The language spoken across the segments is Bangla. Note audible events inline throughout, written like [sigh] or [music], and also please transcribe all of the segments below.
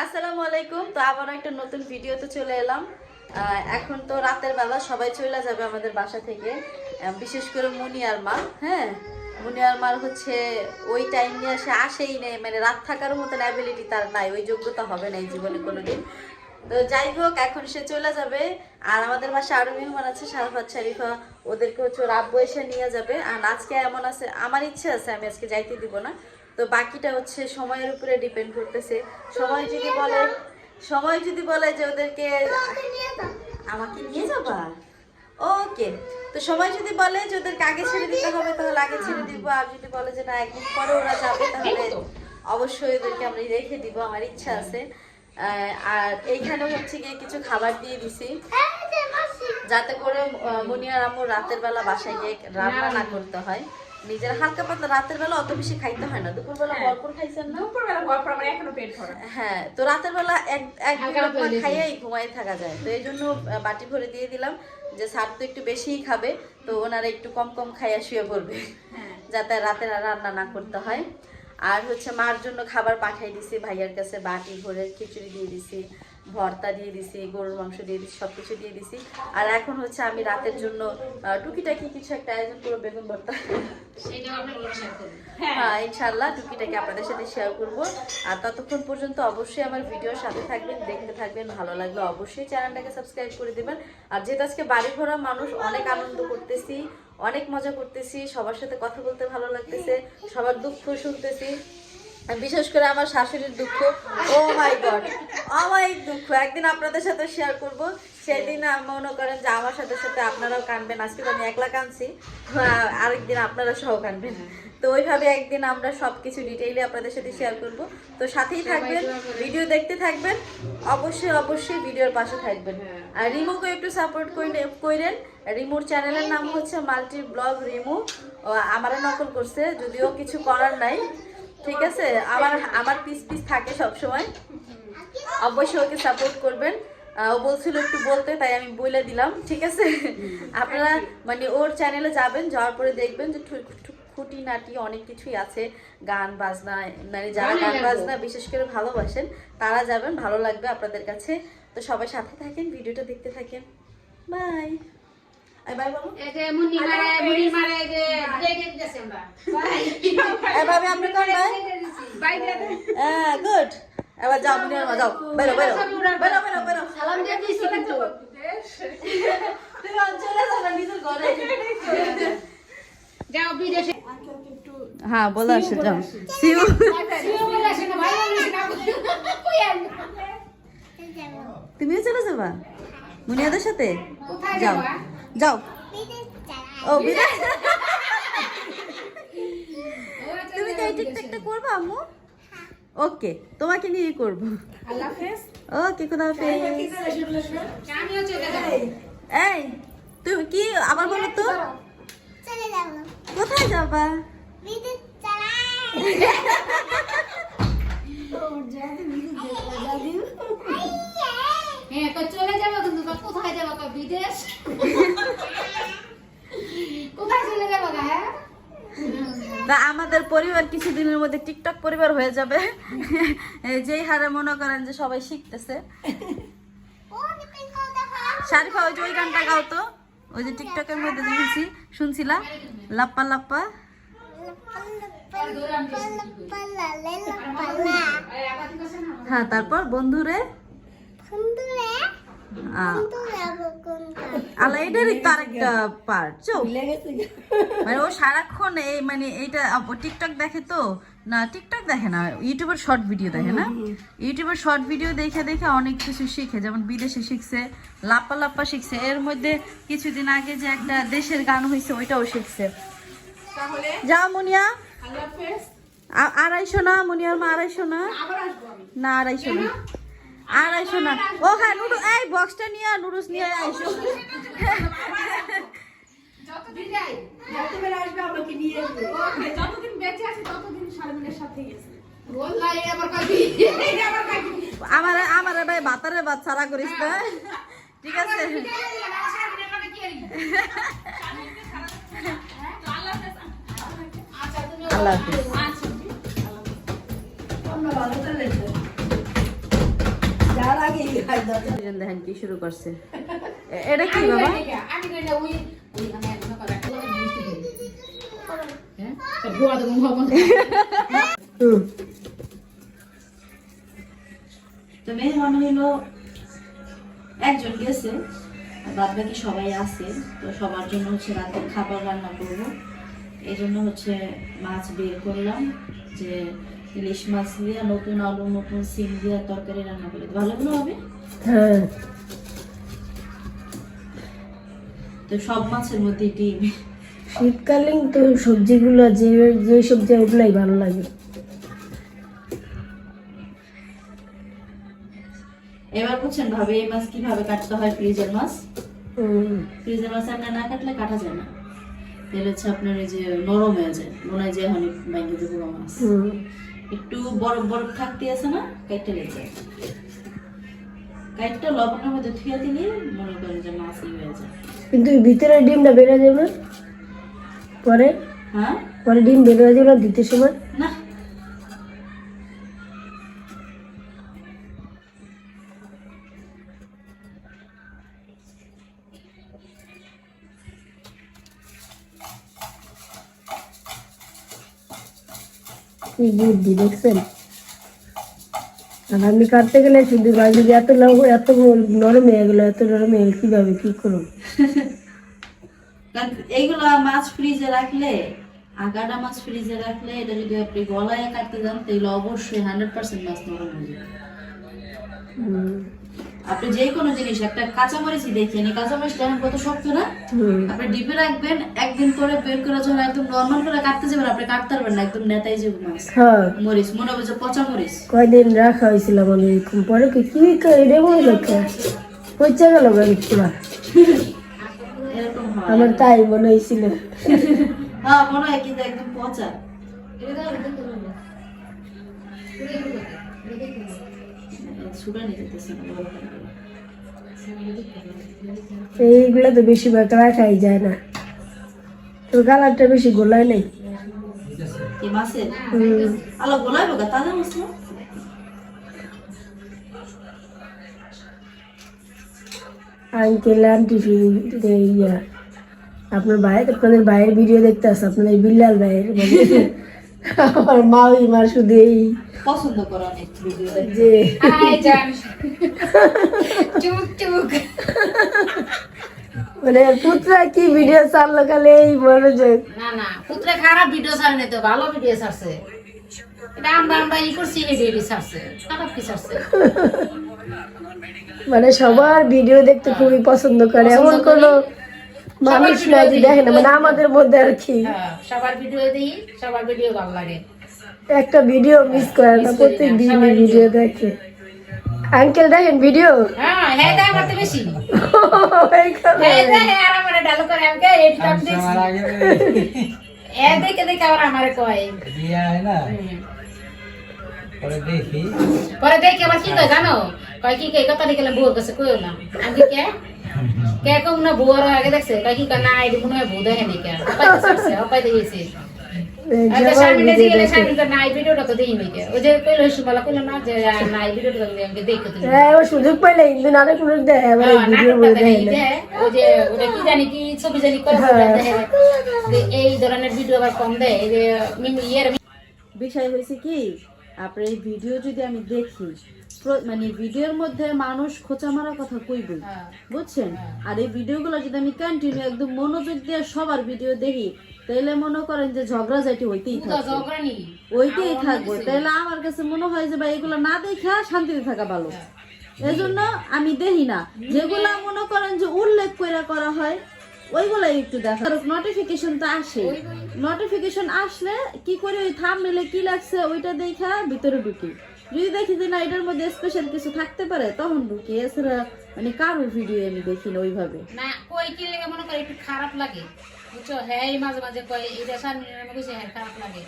আসসালামু আলাইকুম। তো আবার একটা নতুন ভিডিওতে চলে এলাম। এখন তো রাতের বেলা সবাই চলে যাবে আমাদের বাসা থেকে বিশেষ করে মুনি আর মা হ্যাঁ? মুনি আর মার হচ্ছে ওই টাইম নিয়ে সে আসেই নেই মানে রাত থাকার মতন অ্যাবিলিটি তার নাই, ওই যোগ্যতা হবে না এই জীবনে কোনোদিন। তো যাই হোক, এখন সে চলে যাবে, আর আমাদের বাসায় আরও মেহমান আছে সারাফাত শারিফা। ওদেরকে হচ্ছে আব্বু এসে নিয়ে যাবে। আর আজকে এমন আছে, আমার ইচ্ছে আছে, আমি আজকে যাইতে দিব না। তো বাকিটা হচ্ছে সময়ের উপরে ডিপেন্ড করতেছে। সময় যদি বলে সময় যদি বলে যে ওদেরকে আমাকে নিয়ে যাবা? ওকে তো সময় যদি বলে যে ওদেরকে আগে ছেড়ে দিতে হবে তাহলে আগে ছেড়ে দিব। আর যদি বলে যে না একদিন পরে ওরা যাবে তাহলে অবশ্যই ওদেরকে আমি রেখে দিব আমার ইচ্ছা আছে। আর এইখানে হচ্ছে গিয়ে কিছু খাবার দিয়ে দিছি। যাতে করে মুনিয়ার আম্মু রাতের বেলা বাসায় গিয়ে রান্না না করতে হয়। নিজের হালকা পাতলা রাতের বেলা অত বেশি খাইতে হয় না। দুপুর বেলা হ্যাঁ। ভরপুর খাইছেন না? দুপুরবেলা গল্প আমার এখনও পেট ভরা। হ্যাঁ তো রাতের বেলা এক এক দুপুর। খাইয়েই ঘুমাই থাকা যায়। তো এই জন্য বাটি ভরে দিয়ে দিলাম যে স্যার তো একটু বেশিই খাবে তো ওনারা একটু কম কম খাইয়া শুয়ে পড়বে হ্যাঁ। যাতে রাতে আর রান্না না করতে হয়। আর হচ্ছে মার জন্য খাবার পাঠাই দিছি ভাইয়ার কাছে বাটি ভরে খিচুড়ি দিয়ে দিছি। ভর্তা দিয়ে দিছি গরুর মাংস দিয়ে দিছি সব কিছু দিয়ে দিছি। আর এখন হচ্ছে আমি রাতের জন্য টুকিটাকি কিছু একটা আয়োজন করব বেগুন ভর্তা। হ্যাঁ। ইনশাল্লাহ টুকিটাকে আপনাদের সাথে শেয়ার করব। আর ততক্ষণ পর্যন্ত অবশ্যই আমার ভিডিওর সাথে থাকবেন দেখতে থাকবেন ভালো লাগলে অবশ্যই চ্যানেলটাকে সাবস্ক্রাইব করে দেবেন। আর যেহেতু আজকে বাড়ি ঘোরা মানুষ অনেক আনন্দ করতেছি অনেক মজা করতেছি সবার সাথে কথা বলতে ভালো লাগতেছে সবার দুঃখ শুনতেছি। বিশেষ করে আমার শাশুড়ির দুঃখ ও মাই গড অমায়িক দুঃখ। একদিন আপনাদের সাথে শেয়ার করব সেদিন মনে করেন যে আমার সাথে সাথে আপনারাও কানবেন। আজকে তো আমি একলা কানছি আরেকদিন আপনারা সহ কানবেন। তো ওইভাবে একদিন আমরা সবকিছু ডিটেইলে আপনাদের সাথে শেয়ার করব। তো সাথেই থাকবেন ভিডিও দেখতে থাকবেন অবশ্যই অবশ্যই ভিডিওর পাশে থাকবেন। আর রিমুকে একটু সাপোর্ট করেন রিমুর চ্যানেলের নাম হচ্ছে মাল্টি ব্লগ রিমু ও আমারে নকল করছে যদিও কিছু করার নাই। ঠিক আছে? আমার আমার পিস পিস থাকে সব সময় অবশ্যই ওকে সাপোর্ট করবেন। ও বলছিল একটু বলতে তাই আমি বলে দিলাম ঠিক আছে? আপনারা মানে ওর চ্যানেলে যাবেন যাওয়ার পরে দেখবেন যে ঠু- খুঁটিনাটি অনেক কিছুই আছে। গান বাজনা মানে যারা গান বাজনা বিশেষ করে ভালোবাসেন তারা যাবেন ভালো লাগবে আপনাদের কাছে। তো সবাই সাথে থাকেন ভিডিওটা দেখতে থাকেন। Bye good. এবার যাও মুনিয়ার যাও। বেরো বেরো। বেরো বেরো বেরো। সালাম দিয়ে দিয়েছি কিন্তু। [laughs] তুমি চলে যাবে নিজের ঘরে। যাও বিদেশে। হ্যাঁ বলে আসে যাও। সিউ? তুমিও চলে যাবা? মুনিয়াদের সাথে? যাও? যাও। ও বিদায়। [laughs] তুমি তো এই টিকটকটা করবে আম্মু? ওকে তোমাকে নিয়ে করব। ওকে খুদা হাফেজ। আমিও চলে যাব। এই তুমি কি আবার বলো তো? কোথায় যাবা? [laughs] হ্যাঁ তো চলে যাব কিন্তু তো কোথায় যাব তো বিদেশ? কোথায় চলে যাব গা হ্যাঁ? তা আমাদের পরিবার কিছুদিনের মধ্যে টিকটক পরিবার হয়ে যাবে। এই যেই হারে মনে করেন যে সবাই শিখতেছে। শারিফা ওই যে ওই গানটা গাও তো। ওই যে টিকটকের মধ্যে দেখেছি শুনছিলাম লাপ্পা লাপ্পা। হ্যাঁ তারপর বন্ধুরে। এটারই পার্ট চোখ মানে ও সারাক্ষণ এই মানে এইটা টিকটক দেখে তো? না টিকটক দেখে না ইউটিউবের শর্ট ভিডিও দেখে না? ইউটিউবের শর্ট ভিডিও দেখে দেখে অনেক কিছু শিখে যেমন বিদেশে শিখছে লাপ্পা লাপ্পা শিখছে। এর মধ্যে কিছুদিন আগে যে একটা দেশের গান হয়েছে ওইটাও শিখছে। তাহলে? যাও মুনিয়া। আড়াইশো না মুনিয়ার মা আড়াইশো না? আবার আসব আমি। না আড়াইশো না। আড়াইশো না। ও হ্যাঁ নুডু এই বক্সটা নিয়ে নুডলস নিয়ে আইসো। আমার আমার ভাই বাতারে বাদ ছাড়া করিস না। ঠিক আছে। আল্লাহ হাফিজ। দেখেন কি শুরু করছে। এটা কি বাবা? মানে মনে করে তো তো মেহমান হইল একজন গেছে বাদ বাকি সবাই আছে, তো সবার জন্য হচ্ছে রাতের খাবার রান্না করব। এই জন্য হচ্ছে মাছ বের করলাম যে ইলিশ মাছ দিয়ে নতুন আলু, নতুন সিম দিয়ে তরকারি রান্না করলে তো ভালো ভালো হবে হ্যাঁ। তো সব মাছের মধ্যে ডিম। শীতকালীন তো সবজিগুলো যে যে সবজি ওগুলাই ভালো লাগে। এবার বুঝছেন ভাবে এই মাছ কীভাবে কাটতে হয় ফ্রিজের মাছ? ফ্রিজের মাছ আপনার না কাটলে কাটা যায় না। তাহলে হচ্ছে আপনার এই যে নরম হয়ে যায় মনে হয় যে এখন ব্যাংকে যে পুরো মাছ একটু বরফ বরফ থাকতে আছে না লেগে যায় কাইটটা লবণের মধ্যে থুয়ে দিলে মনে করেন যে হয়ে যায়। কিন্তু ভিতরে ডিমটা বেরো যাবে না? পরে? হ্যাঁ? পরে ডিম বেরো যাবে না দিতে সময়? না। কি বুদ্ধি দেখছেন? আর আমি কাটতে গেলে শুধু বাড়ি যে এত এত নরম হয়ে গেলো এত নরম হয়ে গেলো কীভাবে কি করব? এইগুলো এইগুলা মাছ ফ্রিজে রাখলে আগাটা মাছ ফ্রিজে রাখলে এটা যদি আপনি গলায় কাটতে যান তাহলে অবশ্যই হান্ড্রেড পার্সেন্ট মাছ নরম হয়ে যাবে। আপনি যে কোনো জিনিস একটা কাঁচামরিচই দেখেন এই কাঁচামরিচটা এখন কত শক্ত না। আপনি ডিপে রাখবেন একদিন পরে বের করে যখন একদম নর্মাল করে কাটতে যাবেন আপনি কাটতে পারবেন না একদম নেতাই যাবে মাছ। হ্যাঁ। মরিচ মনে হবে যে পচা মরিচ। কয়দিন রাখা হয়েছিল এরকম? পরে কি কি এটা মনে রাখা পচা গেল আমার তাই মনে হয়েছিল। হ্যাঁ মনে হয় কিন্তু একদম পচা। সুগার নিয়ে যেতেছে না। এইগুলো তো বেশিরভাগ রাখাই যায় না। তো কালারটা বেশি গোলায় নেই। আলো গোলাই বোকা তাজা মাছ না আঙ্কেল আন্টি ইয়া, আপনার ভাই আপনাদের ভাইয়ের ভিডিও দেখতে আসে আপনাদের বিল্লাল ভাইয়ের আমার মা ওই মা শুধু এই পছন্দ করে অনেক যে আয় চুক চুক মানে পুত্রা কি ভিডিও চাললো খালি এই মনোযোগ? না না পুত্রে খারাপ ভিডিও তো ভালো ভিডিও ছাড়ছে। এটা আমরা আমরা ই করছি হেডি হেডি ছাড়ছে খারাপ কি ছাড়ছে? মানে সবার ভিডিও দেখতে খুবই পছন্দ করে এমন কোনো। মানুষ নাই যে দেখে না মানে আমাদের মধ্যে আর কি। হ্যাঁ সবার ভিডিও দিই সবার ভিডিও ভালো লাগে। একটা ভিডিও মিস করে না করি প্রত্যেক দিন ভিডিও দেখে। আঙ্কেল দেখেন ভিডিও? হ্যাঁ হ্যাঁ দেয় আমার তো বেশি। [laughs] হ্যাঁ দেয় আর আমার ডালো করে আমাকে এই টপ দেখছি এ দেখে দেখে আবার আমারে কয়। দিয়া হয় না। পরে দেখি। পরে দেখে আবার কি কয় জানো? কয় কি কয় কথা দেখলে বউর কাছে কইও না। আমি কি কে কম না বউর আগে দেখছে কয় কি কয় না এটি মনে হয় বউ দেখে নি কে অপাই দেখছে অপাই দেখেছে আচ্ছা শারমিনে দিয়ে গেলে শারমিন তো নাই ভিডিওটা তো দেই নাকি? ওই যে কইলো সুমালা কইলো না যে নাই ভিডিওটা তো আমাকে দেখো তুমি হ্যাঁ এবার সুযোগ পাইলে হিন্দু নাটক নাটক দেয় এবার হ্যাঁ, ভিডিও বলে। দেয় ওই যে ওটা কি জানি কি ছবি জানি করে। এই ধরনের ভিডিও আবার কম দেয় এই যে মিমি ইয়ের বিষয় হয়েছে কি আপনার এই ভিডিও যদি আমি দেখি মানে ভিডিওর মধ্যে মানুষ খোঁচা মারার কথা কইবই হ্যাঁ। বুঝছেন আর এই ভিডিওগুলো যদি আমি কন্টিনিউ একদম মনোযোগ দিয়ে সবার ভিডিও দেখি তাহলে মনে করেন যে ঝগড়া ঝাঁটি হইতেই তো থাকবে। ওইটাই থাকব। তাহলে আমার কাছে মনে হয় যে ভাই এগুলো না দেখা শান্তিতে থাকা ভালো। এই জন্য আমি দেখি না। যেগুলা মনে করেন যে উল্লেখ করে করা হয় ওইগুলাই একটু দেখা। নোটিফিকেশন তো আসে নোটিফিকেশন আসলে কি করে ওই থাম মেলে কি লাগছে ওইটা দেখা ভিতরে ঢুকি। যদি দেখি যে না এটার মধ্যে স্পেশাল কিছু থাকতে পারে তখন ঢুকি। এছাড়া মানে কারোর ভিডিও আমি দেখি না ওইভাবে। না কই কি লাগে মনে করে একটু খারাপ লাগে। বুঝছ? হ্যাঁ মাঝে মাঝে কয় এটা সামনে আমি কইছি হ্যাঁ খারাপ লাগে।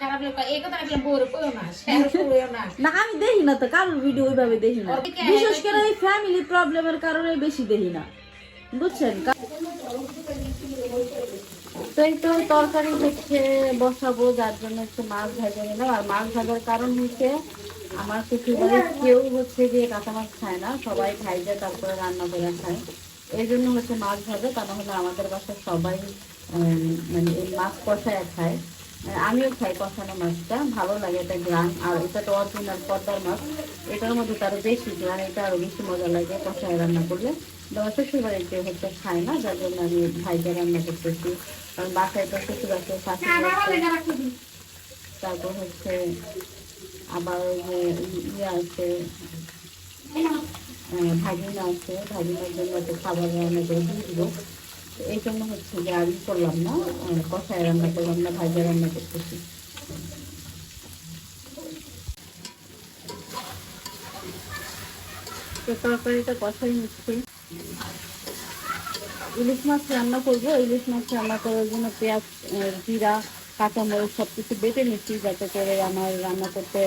খারাপ এই কথা না? না। না আমি দেখি না তো কারোর ভিডিও ওইভাবে দেখি না। বিশেষ করে এই ফ্যামিলি প্রবলেমের কারণে বেশি দেখি না। বুঝছেন? তো এই তো তরকারি হচ্ছে, বসাবো, যার জন্য একটু মাছ ভাজা নিলাম। আর মাছ ভাজার কারণ হচ্ছে, আমার শ্বশুর বাড়ির কেউ হচ্ছে যে কাঁচা মাছ খায় না, সবাই ভাইজা তারপরে রান্না করে খায়। এই জন্য হচ্ছে মাছ ভাজে, তা না হলে আমাদের বাসায় সবাই মানে এই মাছ কষায় খায়। আমিও খাই কষানো মাছটা, ভালো লাগে এটা গ্রাম আর এটা তো অরিজিনাল পদ্মার মাছ। এটার মধ্যে তারও বেশি গ্রাম এটা আরও বেশি মজা লাগে কষায় রান্না করলে। তো আমার কেউ হচ্ছে খায় না, যার জন্য আমি ভাইজা রান্না করতেছি। কারণ বাসায় তো শ্বশুর আছে তারপর হচ্ছে আবার যে ইয়ে আছে ভাগিনা আছে, ভাগিনার জন্য একটা খাবার রান্না করে দিয়ে তো এই জন্য হচ্ছে যে আর করলাম না কষায় রান্না করলাম না, ভাজা রান্না করতেছি। তো তরকারিটা কষাই নিচ্ছি। ইলিশ মাছ রান্না করব, ইলিশ মাছ রান্না করার জন্য পেঁয়াজ জিরা, কাঁচামরিচ সব কিছু বেটে নিচ্ছি যাতে করে আমার রান্না করতে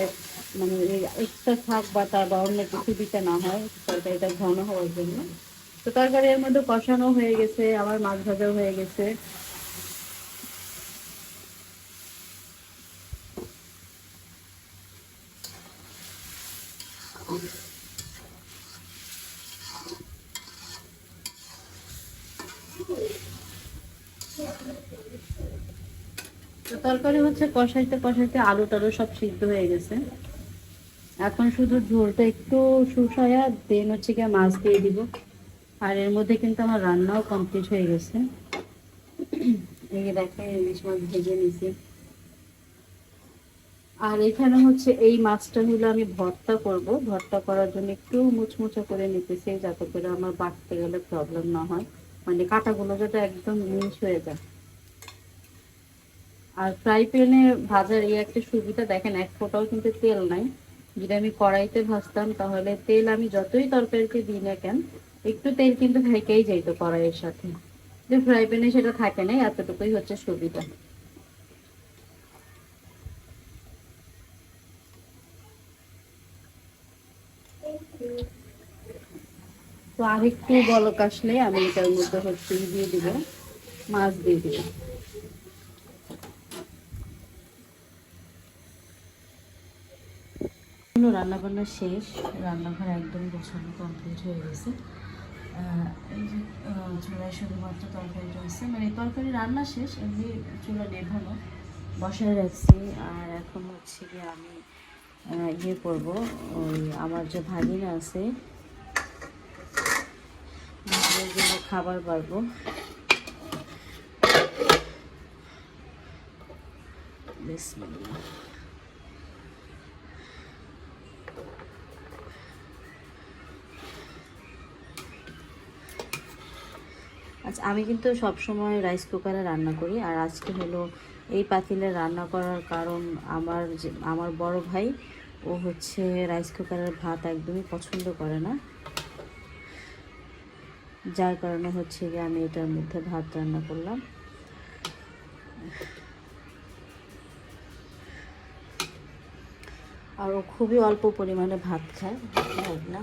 মানে এক্সট্রা শাক বাটা বা অন্য কিছু দিতে না হয়, তরকারিটা ঘন হওয়ার জন্য। তো তরকারি এর মধ্যে কষানো হয়ে গেছে আমার মাছ ভাজাও হয়ে গেছে। তো তরকারি হচ্ছে কষাইতে কষাইতে আলু টালু সব সিদ্ধ হয়ে গেছে। এখন শুধু ঝোলটা একটু শুষায়া, দেন হচ্ছে গিয়ে মাছ দিয়ে দিব। আর এর মধ্যে কিন্তু আমার রান্নাও কমপ্লিট হয়ে গেছে। এই দেখেন, ইলিশ মাছ ভেজে নিছি। আর এখানে হচ্ছে এই মাছটা হলো আমি ভর্তা করব। ভর্তা করার জন্য একটু মুচমুচে করে নিতেছি যাতে করে আমার বাটতে গেলে প্রবলেম না হয়। মানে কাঁটাগুলো যাতে একদম মিশ হয়ে যায়। আর ফ্রাই প্যানে ভাজার এই একটা সুবিধা, দেখেন এক ফোঁটাও কিন্তু তেল নাই। যদি আমি কড়াইতে ভাজতাম তাহলে তেল আমি যতই তরকারিতে দিই না কেন একটু তেল কিন্তু থেকেই যাইতো কড়াইয়ের সাথে। যে ফ্রাই প্যানে সেটা থাকে না, এতটুকুই হচ্ছে সুবিধা। তো আরেকটু বলক আসলে আমি এটার মধ্যে হচ্ছে দিয়ে দিব, মাছ দিয়ে দিব। রান্না বান্না শেষ, রান্নাঘর একদম গোছানো কমপ্লিট হয়ে গেছে। এই যে চুলায় শুধুমাত্র তরকারি রয়েছে মানে তরকারি রান্না শেষ, এমনি চুলা নেভানো, বসায় রাখছি। আর এখন হচ্ছে কি আমি ইয়ে করব, ওই আমার যে ভাগিনা আছে, ভাগিনার জন্য খাবার পারব বিসমিল্লাহ। আচ্ছা আমি কিন্তু সব সময় রাইস কুকারে রান্না করি। আর আজকে হলো এই পাতিলে রান্না করার কারণ আমার যে, আমার বড় ভাই, ও হচ্ছে রাইস কুকারের ভাত একদমই পছন্দ করে না। যার কারণে হচ্ছে গিয়ে আমি এটার মধ্যে ভাত রান্না করলাম। আর ও খুবই অল্প পরিমাণে ভাত খায় না।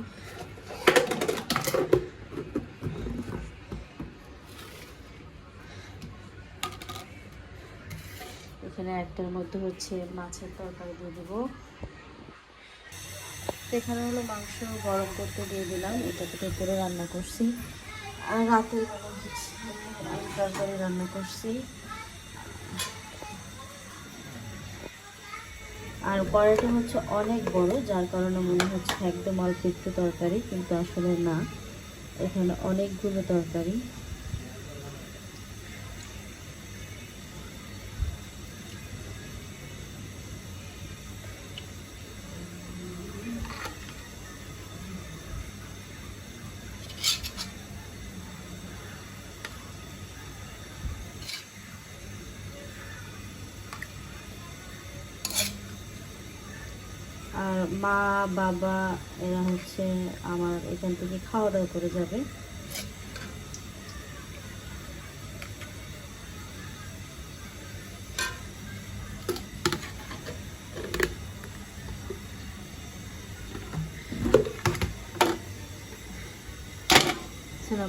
এখানে একটার মধ্যে হচ্ছে মাছের তরকারি দিয়ে দেবো। এখানে হলো মাংস গরম করতে দিয়ে দিলাম এটা তো করে রান্না করছি। আর রাতের বেলা তরকারি রান্না করছি। আর কড়াইটা হচ্ছে অনেক বড়, যার কারণে মনে হচ্ছে একদম অল্প একটু তরকারি, কিন্তু আসলে না। এখানে অনেকগুলো তরকারি। মা, বাবা, এরা হচ্ছে আমার এখান থেকে খাওয়া দাওয়া করে যাবে।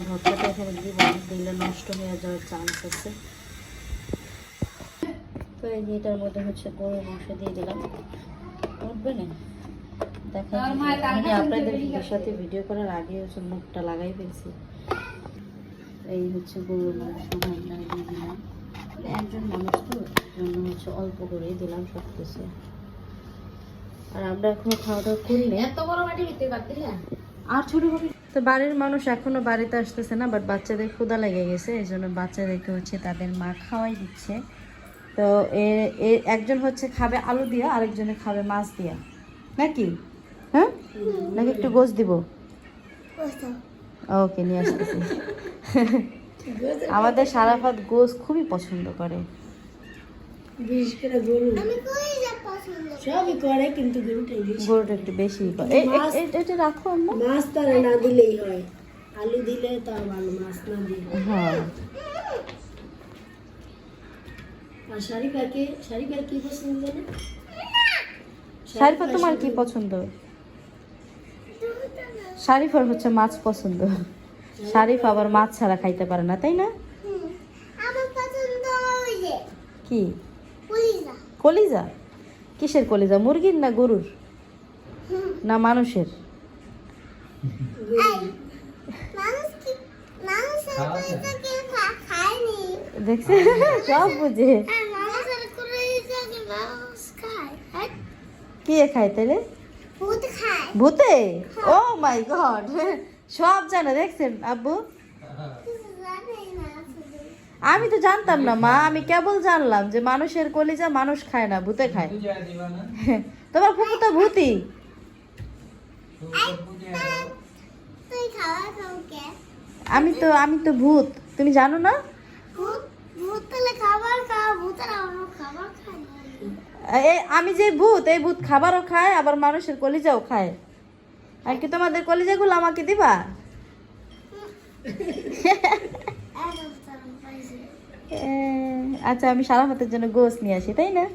ভর্তাটা এখানে দিব দিলে নষ্ট হয়ে যাওয়ার চান্স আছে। তো এই এটার মধ্যে হচ্ছে গরু মাংস দিয়ে দিলাম। উঠবে না? দেখেন আপনাদের সাথে ভিডিও করার আগে হচ্ছে মুখটা লাগাই ফেলছি। এই হচ্ছে গরুর মাংস রান্না দিয়ে দিলাম। একজন মানুষ তো জন্য হচ্ছে অল্প করেই দিলাম সব কিছু আর আমরা এখনও খাওয়া দাওয়া করি এত বড় বাটি ভিতরে বাদ আর ছোট তো বাড়ির মানুষ এখনও বাড়িতে আসতেছে না বাট বাচ্চাদের ক্ষুদা লেগে গেছে এই জন্য বাচ্চাদেরকে হচ্ছে তাদের মা খাওয়াই দিচ্ছে। তো এ- একজন হচ্ছে খাবে আলু দিয়া আরেকজনে খাবে মাছ দিয়া। নাকি? হ্যাঁ? নাকি একটু গোস দিব? ওকে নিয়ে আসতেছি। আমাদের সারাফাত গোস খুবই পছন্দ করে। বিশেষ করে গরু। সবই করে কিন্তু গরুটাই বেশি। গরুটা একটু বেশি করে। এটা রাখো মাছ তারা না দিলেই হয়। আলু দিলে তার ভালো মাছ না দিলে। হ্যাঁ। আর কি পছন্দ জানে? তোমার কি পছন্দ? শারিফার হচ্ছে মাছ পছন্দ। শারিফ আবার মাছ ছাড়া খাইতে পারে না তাই না? কি? কলিজা। কিসের কলিজা মুরগির না গরুর? না মানুষের? কি দেখছে সব বুঝে। কি খায়। খায় তাইলে? ভূত? ও মাই গড সব জানে দেখছেন আব্বু? আমি তো জানতাম না মা। আমি কেবল জানলাম যে মানুষের কলিজা মানুষ খায় না ভূতে খায়। তোমার ফুপু তো ভূতি। খাওয়া আমি তো আমি তো ভূত। তুমি জানো না? ভূত ভূত তাহলে খাবার খাও ভূতের আমার খাবার খায় না এ আমি যে ভূত এই ভূত খাবারও খায় আবার মানুষের কলিজাও খায়। আর কি তোমাদের কলিজাগুলো আমাকে দিবা? [laughs] আচ্ছা আমি সারা হাতের জন্য গোস নিয়ে আসি তাই না?